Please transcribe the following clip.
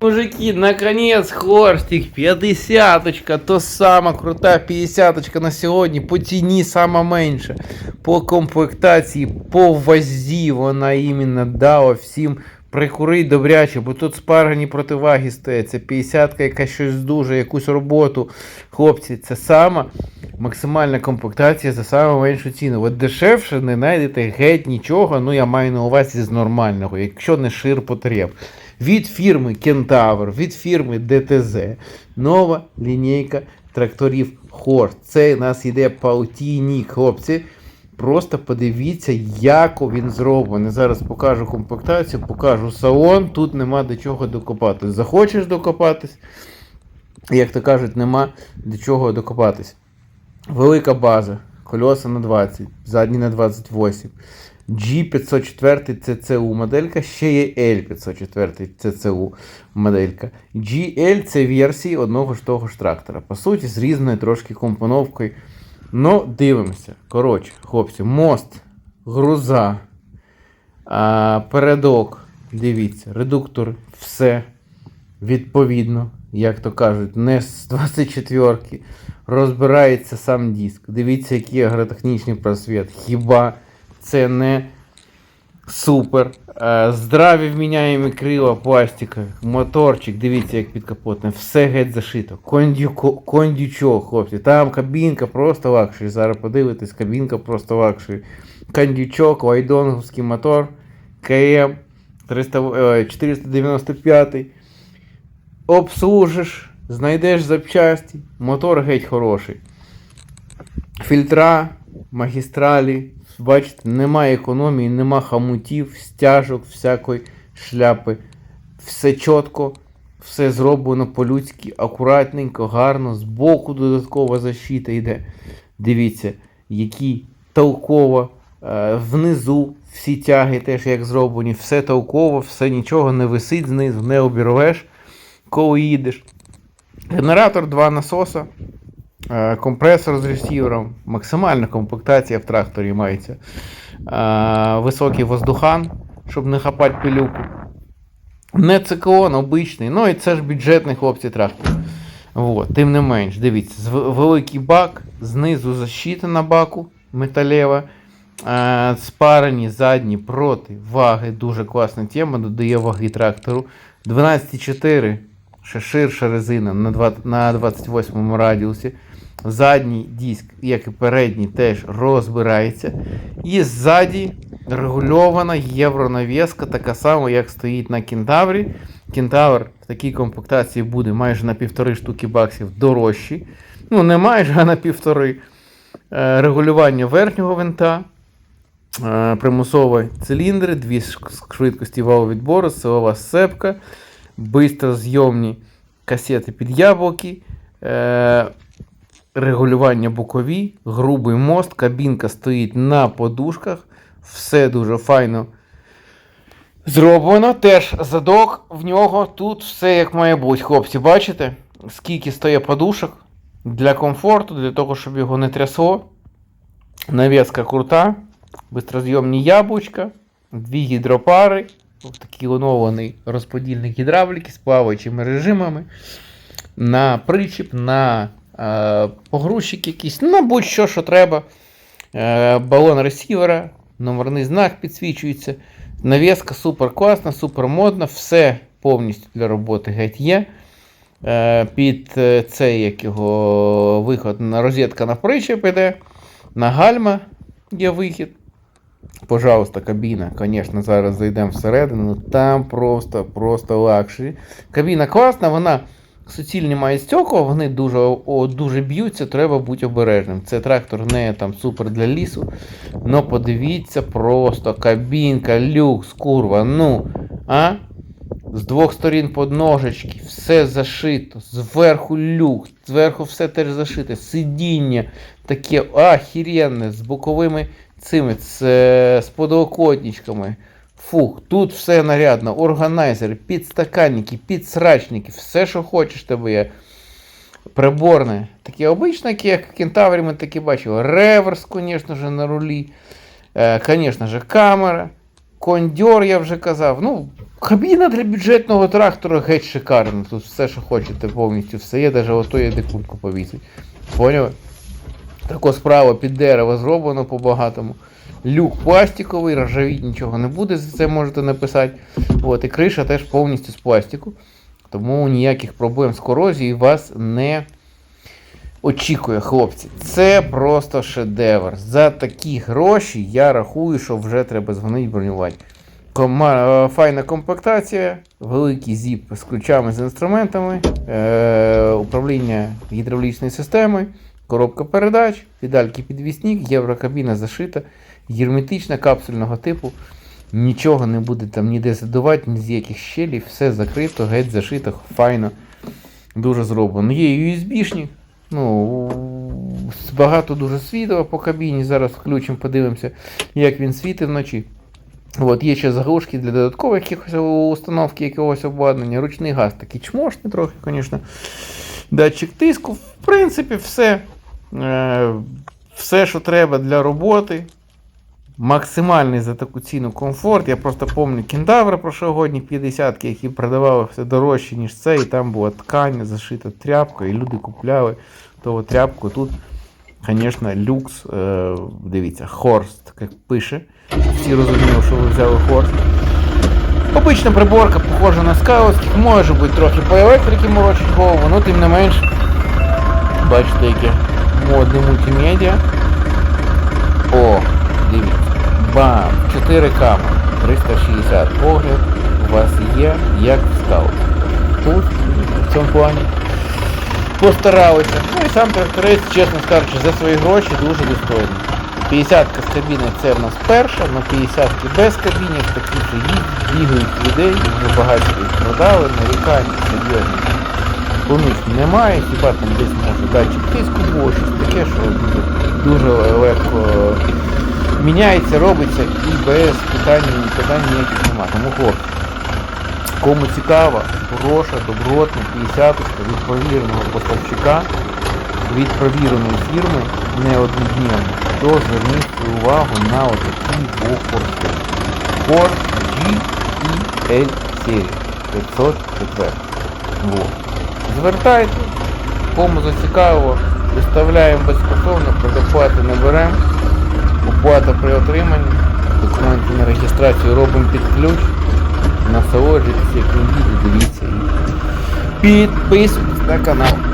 Мужики, наконец, хвостик, п'ятдесяточка, то сама крута п'ятдесяточка на сьогодні, по ціні сама менша, по комплектації, по вазі вона іменно дала всім прикурить добряче, бо тут спаргані противаги стоять, це 50 яка щось дуже, якусь роботу. Хлопці, це сама максимальна комплектація за саму меншу ціну. От дешевше не знайдете геть нічого, ну я маю на увазі з нормального, якщо не шир потреб. Від фірми Кентавр, від фірми ДТЗ, нова лінійка тракторів Хорс. Це у нас йде паутійник, хлопці. Просто подивіться, як він зроблений. Зараз покажу комплектацію, покажу салон. Тут нема до чого докопатись. Захочеш докопатись, як то кажуть, нема до чого докопатись. Велика база, кольоса на 20, задні на 28. G504 CCU моделька, ще є L504 CCU моделька. GL це версії одного ж того ж трактора. По суті, з різною трошки компоновкою. Ну, дивимося. Коротше, хлопці, мост, груза, передок, дивіться, редуктор, все відповідно, як то кажуть, не з 24-ки. Розбирається сам диск. Дивіться, який агротехнічний просвіт. Хіба це не супер? Е, Здраві вміняємі крила пластика, моторчик, дивіться, як підкапотне, все геть зашито. Кондючок, хлопці. Там кабінка просто лакшері. Зараз подивитесь, кабінка просто лакшері. Кондючок, лайдонговський мотор, КМ 300, е, 495. Обслужиш, знайдеш запчасті, мотор геть хороший. Фільтра, магістралі, бачите, немає економії, нема хамутів, стяжок, всякої шляпи. Все чітко, все зроблено по-людськи, акуратненько, гарно, збоку додаткова защита йде. Дивіться, які толково, е, внизу всі тяги теж як зроблені, все толково, все нічого не висить знизу, не обірвеш, коли їдеш. Генератор, два насоса, компресор з ресівером, максимальна комплектація в тракторі мається. Е, Високий воздухан, щоб не хапати пилюку. Не циклон, обичний. Ну і це ж бюджетний хлопці трактор. Вот, тим не менш, дивіться, великий бак, знизу защита на баку металева. Е, спарені задні проти ваги. Дуже класна тема, додає ваги трактору. 12,4 ще ширша резина на 28 радіусі. Задній диск, як і передній, теж розбирається. І ззаді регульована євронавіска, така сама, як стоїть на кентаврі. Кентавр в такій комплектації буде майже на півтори штуки баксів дорожчий. Ну, не майже, а на півтори. Е, Регулювання верхнього винта, е, примусові циліндри, дві швидкості валу відбору, силова сцепка, бистрозйомні касети під яблуки, е, регулювання бокові, грубий мост, кабінка стоїть на подушках, все дуже файно зроблено. Теж задок в нього тут все як має бути. Хлопці, бачите, скільки стоїть подушок для комфорту, для того, щоб його не трясло. Навіска крута, бистрозйомні яблучка, дві гідропари, ось такий оновлений розподільник гідравліки з плаваючими режимами, на причіп, на погрузчик якийсь, на будь-що, що треба. Е, балон ресівера, номерний знак підсвічується. Навіска супер класна, супер модна, все повністю для роботи геть є. Е, під е, цей як його виход на розетка на причеп іде. На гальма є вихід. Пожалуйста, кабіна, звісно, зараз зайдемо всередину. ну Там просто, просто лакшері. Кабіна класна, вона суцільні має стекла, вони дуже, о, дуже б'ються, треба бути обережним. Це трактор не там супер для лісу. Ну подивіться, просто кабінка, люкс, курва. Ну, а? З двох сторін подножечки, все зашито, зверху люк, зверху все теж зашите, сидіння таке ахіренне, з боковими цими, з, е, з подокотничками. Фух, тут все нарядно, органайзери, підстаканники, підсрачники, все, що хочеш тебе є. Приборне. Такі обичні, як в кентаврі ми такі бачили. Реверс, звісно ж, на рулі. Е, Звісно ж, камера. Кондьор, я вже казав. Ну, кабіна для бюджетного трактора геть шикарна. Тут все, що хочете, повністю все є, навіть ото є декульку повісить. Поняли? Тако справа під дерево зроблено по-багатому. Люк пластиковий, ржавіть нічого не буде, за це можете написати. От, і криша теж повністю з пластику. Тому ніяких проблем з корозією вас не очікує, хлопці. Це просто шедевр. За такі гроші я рахую, що вже треба дзвонити бронювати. Кома... е, Файна комплектація, великий зіп з ключами з інструментами, е... управління гідравлічною системою, коробка передач, педальки підвісник, єврокабіна зашита, герметична капсульного типу. Нічого не буде там ніде задувати, ні з яких щелів, все закрито, геть зашито, файно. Дуже зроблено. Є USB-шник, ну, багато дуже світла по кабіні. Зараз включимо, подивимося, як він світить вночі. От, є ще заглушки для додаткових якихось установки якогось обладнання, ручний газ такий чмошний трохи, звісно. Датчик тиску. В принципі, все. Е, все, що треба для роботи. Максимальний за таку ціну комфорт. Я просто пам'ятаю кентаври прошлогодні 50 які продавали все дорожче, ніж це, і там була ткань, зашита тряпка, і люди купляли ту тряпку. Тут, звісно, люкс. Е, дивіться, Хорст, як пише. Всі розуміли, що ви взяли Хорст. Обична приборка похожа на скаутських, може бути трохи по електриці морочить голову, але тим не менш. Бачите, яке модне мультимедіа. О, дивіться. Бам! 4 камери, 360 погляд у вас є, як скаут. Тут, в цьому плані. Постаралися. Ну і сам тракторець, чесно скажучи, за свої гроші дуже достойний. 50 з кабіни це в нас перша, але 50 без кабіни такі вже їздять, бігають людей, вже багато їх продали, нарікань серйозні. У немає, хіба там десь може датчик тиску було, щось таке, що дуже, легко міняється, робиться і без питань, питань ніяких нема. Тому хлопці, кому цікаво, хороша, добротна 50 від провіреного поставщика, від провіреної фірми, не то зверніть увагу на отакі двох форти. Ford GEL серії 504. Вот. Звертайте, кому зацікавило, виставляємо безкоштовно, предоплати не беремо. Оплата при отриманні, документи на реєстрацію робимо під ключ. Насолоджуйтесь, як він дивіться підписуйтесь на канал.